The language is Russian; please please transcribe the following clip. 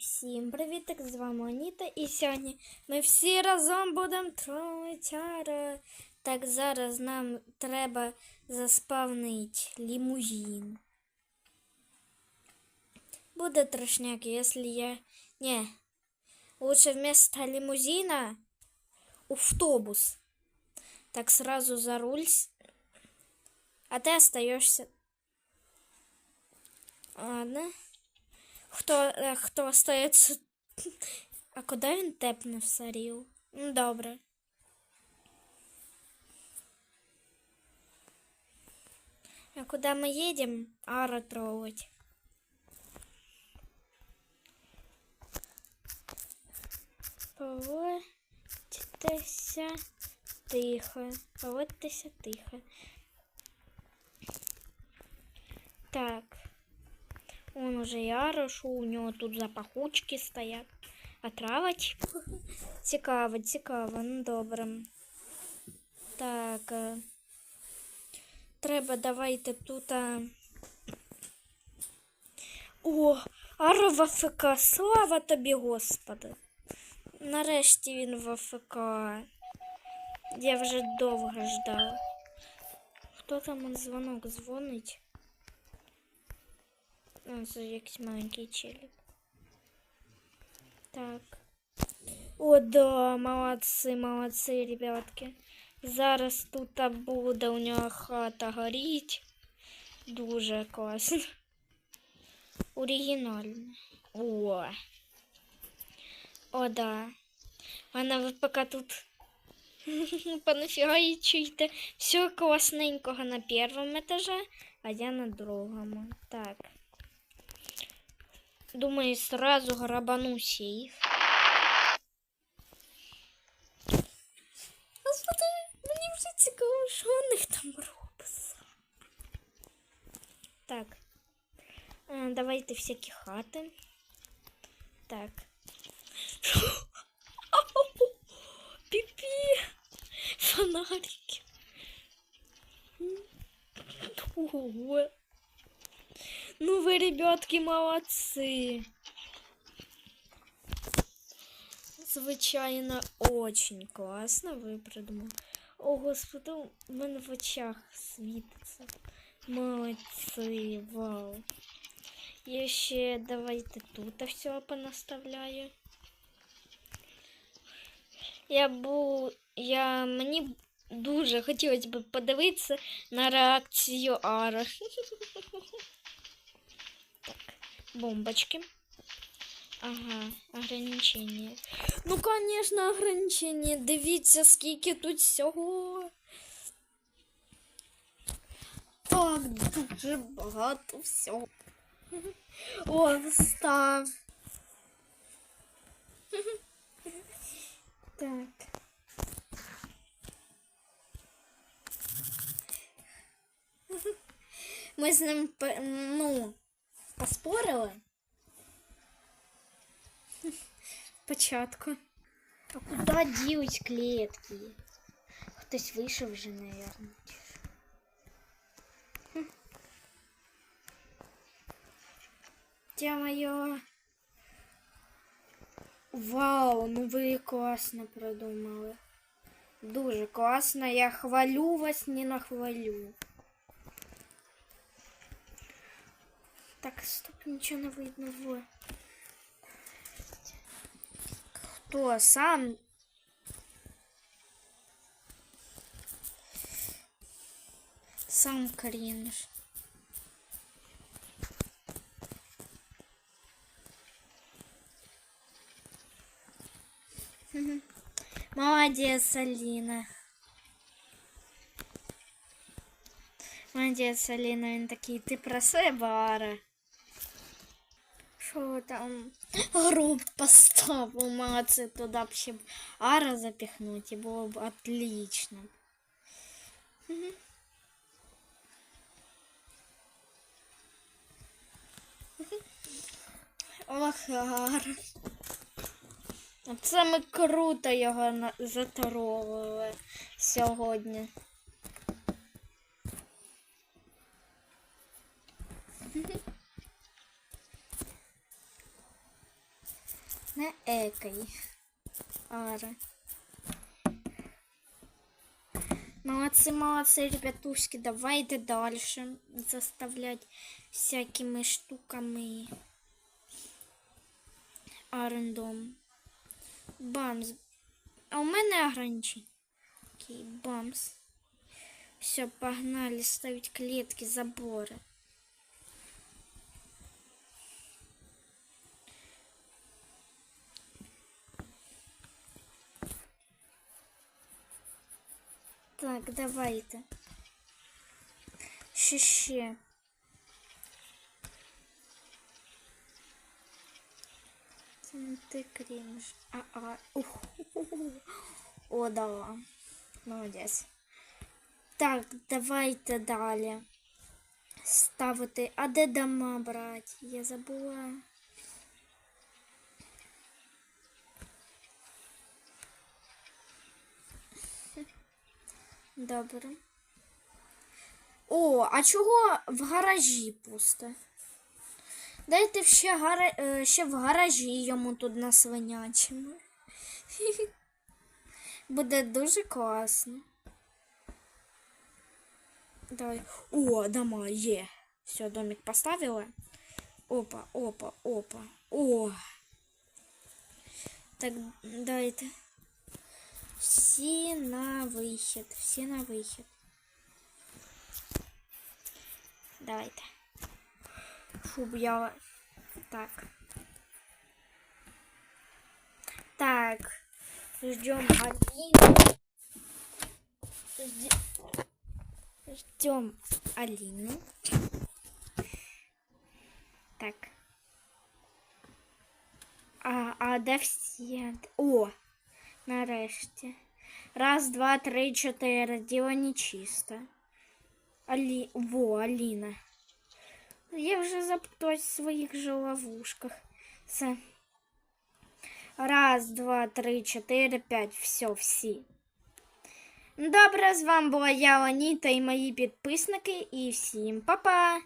Всім привітик, з вами Аніта. І сьогодні ми всі разом будемо тролитяра. Так зараз нам треба заспавнити лімузин. Буде трошняк, якщо я... Не. Лучше вместо лимузина автобус. Так сразу за руль. с- А ты остаешься. Ладно. Хто, е, хто остається. А куди він тепнув Саріл? Ну, добре. А куда мы едем? Ара трогать. Поводьтеся тихо. Поводьтеся тихо. Так. Он уже ярошу, у нього тут запахучки стоять. А травочка? Цікаво, цікаво, ну добре. Так. е, Треба давайте тут. О, Ара в АФК, слава тобі, Господи. Нарешті він в АФК. Я вже довго ждала. Хто там он дзвонок дзвонить? А, це якийсь маленький челик. Так. О, да, молодці, молодці, ребятки. Зараз тут буде у нього хата горіть. Дуже класно. Оригінально. О. О, да. Вона ви поки тут понафігаючите все класненького на першому етаже, а я на другому. Так. Думаю, сразу грабану сейф. Господи, мені вже цікаво, що у них там робиться. Так. А, давайте всякі хати. Так. Піпі. Фонарики. Ого. Ну вы, ребятки, молодцы. Звичайно, очень класно ви придумали. О, господи, у мене в очах світиться. Молодці, вау. Я ще давайте тут все понаставляю. Я бу... Я мені дуже хотілося б подивитися на реакцію Ара. Бомбочки. Ага, ограничення. Ну, конечно, ограничення. Дивіться, скільки тут всього. Так, дуже багато всього. О, встав. Так. Ми з ним, ну, поспорили. Спочатку. А куди ділись клітки? Хтось вийшов вже, наверное. Тя-моє. Вау, ну ви класно придумали. Дуже класно. Я хвалю вас, не нахвалю. Так, стоп, нічого не видно. Во. Хто сам? Сам крінж. Мгм. Молодец, Алина. Молодець, Аліна, він такий, ти про себе, Ара. Що там? Гроб поставив, молодці, туди б Ара запихнуть, і було б отлично. Мгм. Ох, Ара. Це ми круто його затролили сьогодні. Не екай. Аре. Молодцы, молодцы, ребятушки. Давайте дальше заставлять всякими штуками. Арендом. Бамс. А у мене ограничень. Окей, бамс. Все, погнали ставить клетки, заборы. Так, давайте. Ще ще. Ти крінж. А, а. Ух. О, да. Молодець. Так, давайте далі. Ставити. А де дома брати? Я забула. Добре. О, а чого в гаражі пусто? Дайте ще, гара... е, ще в гаражі йому тут насвинячимо. Буде дуже класно. Давай. О, дома є. Все, домик поставила. Опа, опа, опа. О. Так, дайте. Всі на вихід. Всі на вихід. Давайте. Щоб я... Так. Так. Ждем Алину. Ждем, Ждем Алину. Так. А, а де всі? О! Нарешті. Раз, два, три, чотири. Діло нечисто. Алі... Во, Аліна. Я вже запуталась в своїх же ловушках. Все. Раз, два, три, чотири, п'ять. Все, всі. Добре, з вами була я, Аніта і мої підписники. І всім па-па!